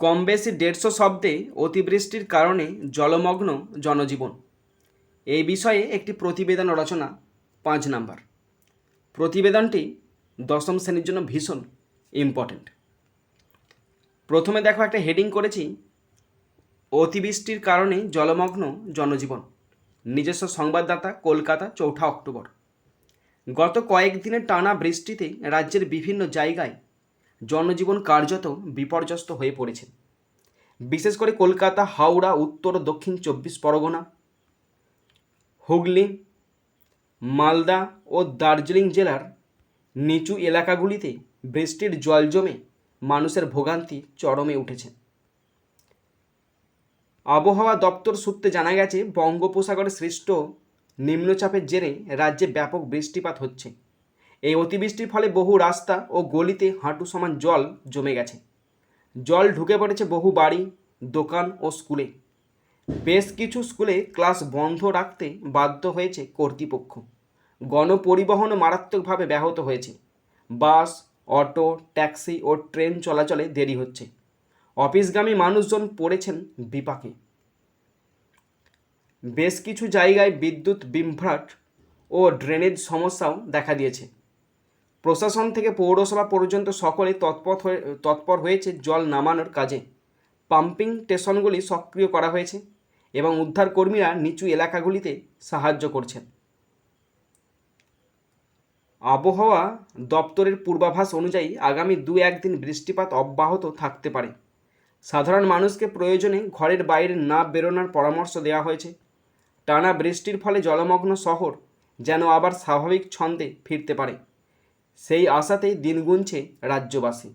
কম বেশি দেড়শো শব্দে অতিবৃষ্টির কারণে জলমগ্ন জনজীবন। এই বিষয়ে একটি প্রতিবেদন রচনা, পাঁচ নাম্বার। প্রতিবেদনটি দশম শ্রেণির জন্য ভীষণ ইম্পর্ট্যান্ট প্রথমে দেখো একটা হেডিং করেছি, অতিবৃষ্টির কারণে জলমগ্ন জনজীবন। নিজস্ব সংবাদদাতা কলকাতা, চৌঠা অক্টোবর। গত কয়েকদিনের টানা বৃষ্টিতে রাজ্যের বিভিন্ন জায়গায় জনজীবন কার্যত বিপর্যস্ত হয়ে পড়েছে। বিশেষ করে কলকাতা, হাওড়া, উত্তর, দক্ষিণ চব্বিশ পরগনা, হুগলি, মালদা ও দার্জিলিং জেলার নিচু এলাকাগুলিতে বৃষ্টির জল জমে মানুষের ভোগান্তি চরমে উঠেছে। আবহাওয়া দপ্তর সূত্রে জানা গেছে, বঙ্গোপসাগরে সৃষ্ট নিম্নচাপের জেরে রাজ্যে ব্যাপক বৃষ্টিপাত হচ্ছে। এই অতিবৃষ্টির ফলে বহু রাস্তা ও গলিতে হাঁটু সমান জল জমে গেছে। জল ঢুকে পড়েছে বহু বাড়ি, দোকান ও স্কুলে। বেশ কিছু স্কুলে ক্লাস বন্ধ রাখতে বাধ্য হয়েছে কর্তৃপক্ষ। গণপরিবহন মারাত্মকভাবে ব্যাহত হয়েছে। বাস, অটো, ট্যাক্সি ও ট্রেন চলাচলে দেরি হচ্ছে। অফিসগামী মানুষজন পড়েছেন বিপাকে। বেশ কিছু জায়গায় বিদ্যুৎ বিভ্রাট ও ড্রেনেজ সমস্যাও দেখা দিয়েছে। প্রশাসন থেকে পৌরসভা পর্যন্ত সকলে তৎপর হয়ে, তৎপর হয়েছে জল নামানোর কাজে। পাম্পিং স্টেশনগুলি সক্রিয় করা হয়েছে এবং উদ্ধারকর্মীরা নিচু এলাকাগুলিতে সাহায্য করছেন। আবহাওয়া দপ্তরের পূর্বাভাস অনুযায়ী আগামী দু একদিন বৃষ্টিপাত অব্যাহত থাকতে পারে। সাধারণ মানুষকে প্রয়োজনে ঘরের বাইরে না বেরোনোর পরামর্শ দেওয়া হয়েছে। টানা বৃষ্টির ফলে জলমগ্ন শহর যেন আবার স্বাভাবিক ছন্দে ফিরতে পারে। সেই আশাতেই দিন গুনছে রাজ্যবাসী।